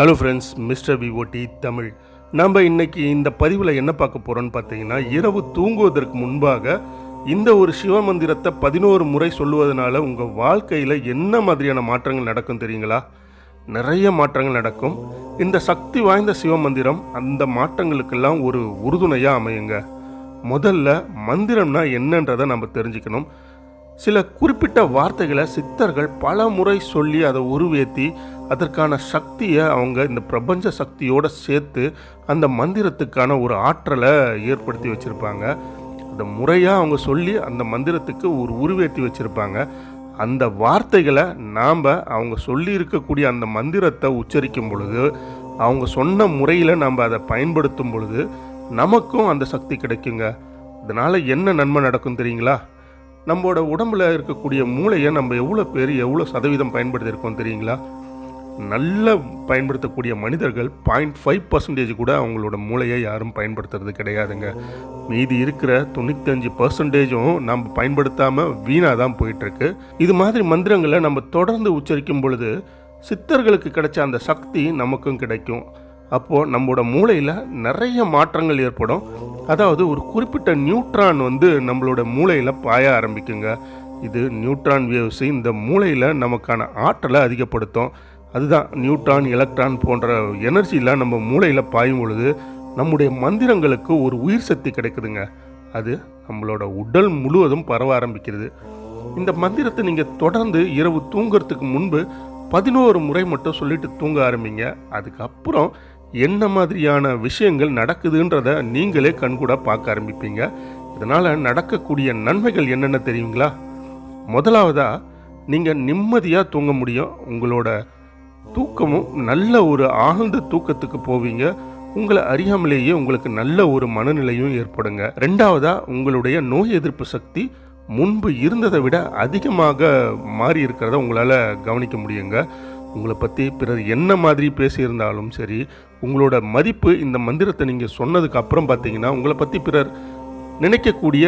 Hello friends mister VOD Tamil. நம்ம இன்னைக்கு இந்த பதிவில் என்ன பார்க்க போகிறோம்னு பார்த்தீங்கன்னா இரவு தூங்குவதற்கு முன்பாக இந்த ஒரு சிவ மந்திரத்தை பதினோரு முறை சொல்லுவதனால உங்கள் வாழ்க்கையில் என்ன மாதிரியான மாற்றங்கள் நடக்கும் தெரியுங்களா? நிறைய மாற்றங்கள் நடக்கும். இந்த சக்தி வாய்ந்த சிவ மந்திரம் அந்த மாற்றங்களுக்கெல்லாம் ஒரு உறுதுணையாக அமையுங்க. முதல்ல மந்திரம்னா என்னன்றதை நம்ம தெரிஞ்சுக்கணும். சில குறிப்பிட்ட வார்த்தைகளை சித்தர்கள் பல முறை சொல்லி அதை உருவேற்றி அதற்கான சக்தியை அவங்க இந்த பிரபஞ்ச சக்தியோடு சேர்த்து அந்த மந்திரத்துக்கான ஒரு ஆற்றலை ஏற்படுத்தி வச்சுருப்பாங்க. அந்த முறையாக அவங்க சொல்லி அந்த மந்திரத்துக்கு ஒரு உருவேற்றி வச்சுருப்பாங்க. அந்த வார்த்தைகளை நாம் அவங்க சொல்லி இருக்கக்கூடிய அந்த மந்திரத்தை உச்சரிக்கும் பொழுது அவங்க சொன்ன முறையில் நம்ம அதை பயன்படுத்தும் பொழுது நமக்கும் அந்த சக்தி கிடைக்குங்க. இதனால் என்ன நன்மை நடக்கும் தெரியுங்களா? நம்மளோட உடம்புல இருக்கக்கூடிய மூளையை நம்ம எவ்வளோ பேர் எவ்வளோ சதவீதம் பயன்படுத்தியிருக்கோம் தெரியுங்களா? நல்ல பயன்படுத்தக்கூடிய மனிதர்கள் பாயிண்ட் ஃபைவ் பர்சன்டேஜ் கூட அவங்களோட மூளையை யாரும் பயன்படுத்துறது கிடையாதுங்க. மீதி இருக்கிற தொண்ணூத்தஞ்சு பர்சன்டேஜும் நம்ம பயன்படுத்தாமல் வீணாக தான் போயிட்டுருக்கு. இது மாதிரி மந்திரங்களை நம்ம தொடர்ந்து உச்சரிக்கும் பொழுது சித்தர்களுக்கு கிடைச்ச அந்த சக்தி நமக்கும் கிடைக்கும். அப்போது நம்மளோட மூளையில் நிறைய மாற்றங்கள் ஏற்படும். அதாவது ஒரு குறிப்பிட்ட நியூட்ரான் வந்து நம்மளோட மூளையில் பாய ஆரம்பிக்குங்க. இது நியூட்ரான் வேவ்ஸ் இந்த மூளையில் நமக்கான ஆற்றலை அதிகப்படுத்தும். அதுதான் நியூட்ரான் எலக்ட்ரான் போன்ற எனர்ஜிலாம் நம்ம மூளையில் பாயும் பொழுது நம்முடைய மந்திரங்களுக்கு ஒரு உயிர் சக்தி கிடைக்குதுங்க. அது நம்மளோட உடல் முழுவதும் பரவ ஆரம்பிக்கிறது. இந்த மந்திரத்தை நீங்கள் தொடர்ந்து இரவு தூங்குறதுக்கு முன்பு பதினோரு முறை மட்டும் சொல்லிட்டு தூங்க ஆரம்பிங்க. அதுக்கப்புறம் என்ன மாதிரியான விஷயங்கள் நடக்குதுன்றத நீங்களே கண்கூட பார்க்க ஆரம்பிப்பீங்க. இதனால் நடக்கக்கூடிய நன்மைகள் என்னென்ன தெரியுங்களா? முதலாவதாக நீங்கள் நிம்மதியாக தூங்க முடியும். உங்களோட தூக்கமும் நல்ல ஒரு ஆழ்ந்த தூக்கத்துக்கு போவீங்க. உங்களை அறியாமலேயே உங்களுக்கு நல்ல ஒரு மனநிலையும் ஏற்படுங்க. ரெண்டாவதாக உங்களுடைய நோய் எதிர்ப்பு சக்தி முன்பு இருந்ததை விட அதிகமாக மாறி இருக்கிறத உங்களால் கவனிக்க முடியுங்க. உங்களை பற்றி பிறர் என்ன மாதிரி பேசியிருந்தாலும் சரி உங்களோட மதிப்பு இந்த மந்திரத்தை நீங்கள் சொன்னதுக்கு அப்புறம் பார்த்தீங்கன்னா உங்களை பற்றி பிறர் நினைக்கக்கூடிய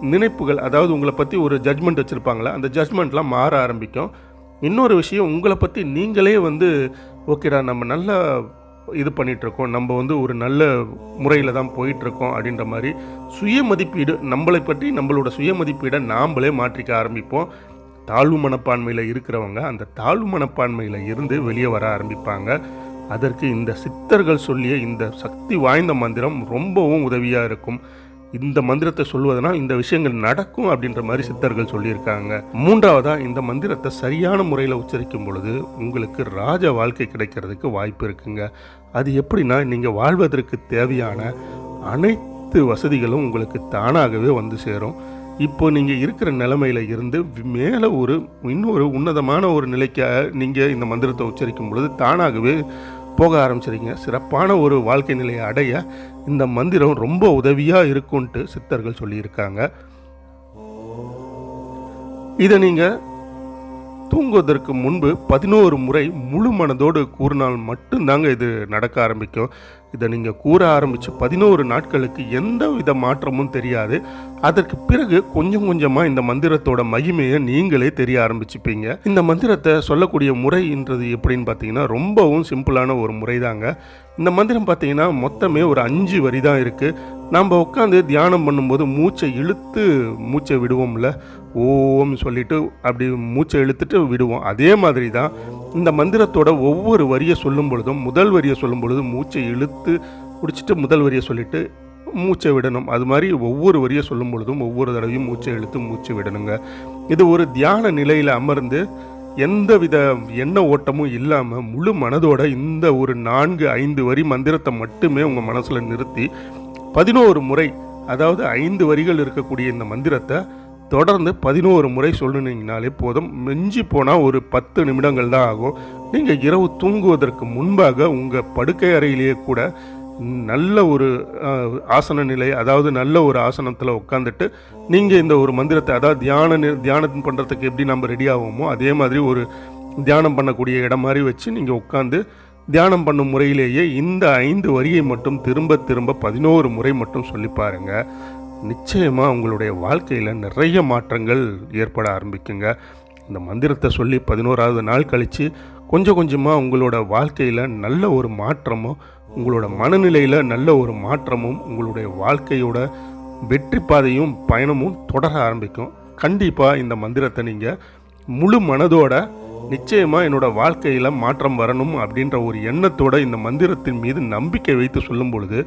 நினைப்புகள் அதாவது உங்களை பற்றி ஒரு ஜட்மெண்ட் வச்சுருப்பாங்களா அந்த ஜட்மெண்ட்லாம் மாற ஆரம்பிக்கும். இன்னொரு விஷயம் உங்களை பற்றி நீங்களே வந்து ஓகேடா நம்ம நல்லா இது பண்ணிகிட்ருக்கோம் நம்ம வந்து ஒரு நல்ல முறையில் தான் போயிட்டுருக்கோம் அப்படின்ற மாதிரி சுய மதிப்பீடு நம்மளை பற்றி நம்மளோட சுய மதிப்பீடை நாம்ளே மாற்றிக்க ஆரம்பிப்போம். தாழ்வு மனப்பான்மையில் இருக்கிறவங்க அந்த தாழ்வு மனப்பான்மையில் இருந்து வெளியே வர ஆரம்பிப்பாங்க. அதற்கு இந்த சித்தர்கள் சொல்லிய இந்த சக்தி வாய்ந்த மந்திரம் ரொம்பவும் உதவியாக இருக்கும். இந்த மந்திரத்தை சொல்வதனால் இந்த விஷயங்கள் நடக்கும் அப்படின்ற மாதிரி சித்தர்கள் சொல்லியிருக்காங்க. மூன்றாவதாக இந்த மந்திரத்தை சரியான முறையில் உச்சரிக்கும் பொழுது உங்களுக்கு ராஜ வாழ்க்கை கிடைக்கிறதுக்கு வாய்ப்பு இருக்குங்க. அது எப்படின்னா நீங்கள் வாழ்வதற்கு தேவையான அனைத்து வசதிகளும் உங்களுக்கு தானாகவே வந்து சேரும். இப்போ நீங்கள் இருக்கிற நிலமையில இருந்து மேலே ஒரு இன்னொரு உன்னதமான ஒரு நிலைக்கு நீங்கள் இந்த மந்திரத்தை உச்சரிக்கும் பொழுது தானாகவே போக ஆரம்பிச்சிருங்க சிறப்பான ஒரு வாழ்க்கை நிலையை அடைய இந்த மந்திரம் ரொம்ப உதவியாக இருக்கும்ன்ட்டு சித்தர்கள் சொல்லியிருக்காங்க. இதை நீங்கள் தூங்குவதற்கு முன்பு பதினோரு முறை முழு மனதோடு கூறினால் மட்டும்தாங்க இது நடக்க ஆரம்பிக்கும். இதை நீங்கள் கூற ஆரம்பித்து பதினோரு நாட்களுக்கு எந்த வித மாற்றமும் தெரியாது. அதற்கு பிறகு கொஞ்சம் கொஞ்சமாக இந்த மந்திரத்தோட மகிமையை நீங்களே தெரிய ஆரம்பிச்சுப்பீங்க. இந்த மந்திரத்தை சொல்லக்கூடிய முறைன்றது எப்படின்னு பார்த்தீங்கன்னா ரொம்பவும் சிம்பிளான ஒரு முறை தாங்க இந்த மந்திரம் பார்த்தீங்கன்னா மொத்தமே ஒரு அஞ்சு வரி தான் இருக்குது நம்ம உட்காந்து தியானம் பண்ணும்போது மூச்சை இழுத்து மூச்சை விடுவோம்ல. ஓம் சொல்லிட்டு அப்படி மூச்சை இழுத்துட்டு விடுவோம். அதே மாதிரி தான் இந்த மந்திரத்தோட ஒவ்வொரு வரியை சொல்லும் பொழுதும் முதல் வரியை சொல்லும் பொழுதும் மூச்சை இழுத்து பிடிச்சிட்டு முதல் வரியை சொல்லிட்டு மூச்சை விடணும். அது மாதிரி ஒவ்வொரு வரியை சொல்லும் பொழுதும் ஒவ்வொரு தடவையும் மூச்சை இழுத்து மூச்சு விடணுங்க. இது ஒரு தியான நிலையில் அமர்ந்து எந்தவித எண்ண ஓட்டமும் இல்லாமல் முழு மனதோட இந்த ஒரு நான்கு ஐந்து வரி மந்திரத்தை மட்டுமே உங்கள் மனசில் நிறுத்தி பதினோரு முறை அதாவது ஐந்து வரிகள் இருக்கக்கூடிய இந்த மந்திரத்தை தொடர்ந்து பதினோரு முறை சொல்லுனீங்கனாலே போதும். மிஞ்சி போனால் ஒரு பத்து நிமிடங்கள் தான் ஆகும். நீங்கள் இரவு தூங்குவதற்கு முன்பாக உங்கள் படுக்கை அறையிலேயே கூட நல்ல ஒரு ஆசன நிலை அதாவது நல்ல ஒரு ஆசனத்தில் உட்காந்துட்டு நீங்கள் இந்த ஒரு மந்திரத்தை அதாவது தியான நி- தியானம் பண்ணுறதுக்கு எப்படி நம்ம ரெடி ஆகுமோ அதே மாதிரி ஒரு தியானம் பண்ணக்கூடிய இடம் மாதிரி வச்சு நீங்கள் உட்காந்து தியானம் பண்ணும் முறையிலேயே இந்த ஐந்து வரியை மட்டும் திரும்ப திரும்ப பதினோரு முறை மட்டும் சொல்லி பாருங்க. நிச்சயமாக உங்களுடைய வாழ்க்கையில் நிறைய மாற்றங்கள் ஏற்பட ஆரம்பிக்குங்க. இந்த மந்திரத்தை சொல்லி பதினோராவது நாள் கழித்து கொஞ்சம் கொஞ்சமாக உங்களோட வாழ்க்கையில் நல்ல ஒரு மாற்றமும் உங்களோட மனநிலையில் நல்ல ஒரு மாற்றமும் உங்களுடைய வாழ்க்கையோட வெற்றி பாதையும் பயணமும் தொடர ஆரம்பிக்கும். கண்டிப்பாக இந்த மந்திரத்தை நீங்கள் முழு மனதோட நிச்சயமாக என்னோட வாழ்க்கையில் மாற்றம் வரணும் அப்படின்ற ஒரு எண்ணத்தோட இந்த மந்திரத்தின் மீது நம்பிக்கை வைத்து சொல்லும் பொழுது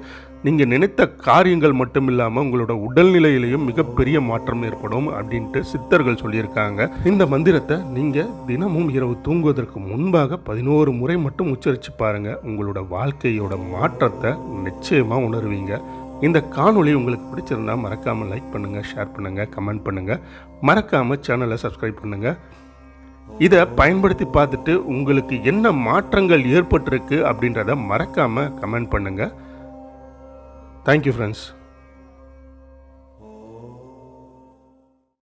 நீங்கள் நினைத்த காரியங்கள் மட்டும் இல்லாமல் உங்களோட உடல்நிலையிலையும் மிகப்பெரிய மாற்றம் ஏற்படும் அப்படின்ட்டு சித்தர்கள் சொல்லியிருக்காங்க. இந்த மந்திரத்தை நீங்கள் தினமும் இரவு தூங்குவதற்கு முன்பாக பதினோரு முறை மட்டும் உச்சரித்து பாருங்கள் உங்களோட வாழ்க்கையோட மாற்றத்தை நிச்சயமாக உணர்வீங்க. இந்த காணொளி உங்களுக்கு பிடிச்சிருந்தா மறக்காமல் லைக் பண்ணுங்கள் ஷேர் பண்ணுங்கள் கமெண்ட் பண்ணுங்கள் மறக்காமல் சேனலை சப்ஸ்கிரைப் பண்ணுங்கள் இதை பயன்படுத்தி பார்த்துட்டு உங்களுக்கு என்ன மாற்றங்கள் ஏற்பட்டிருக்கு அப்படின்றத மறக்காமல் கமெண்ட் பண்ணுங்கள் தேங்க்யூ ஃப்ரெண்ட்ஸ்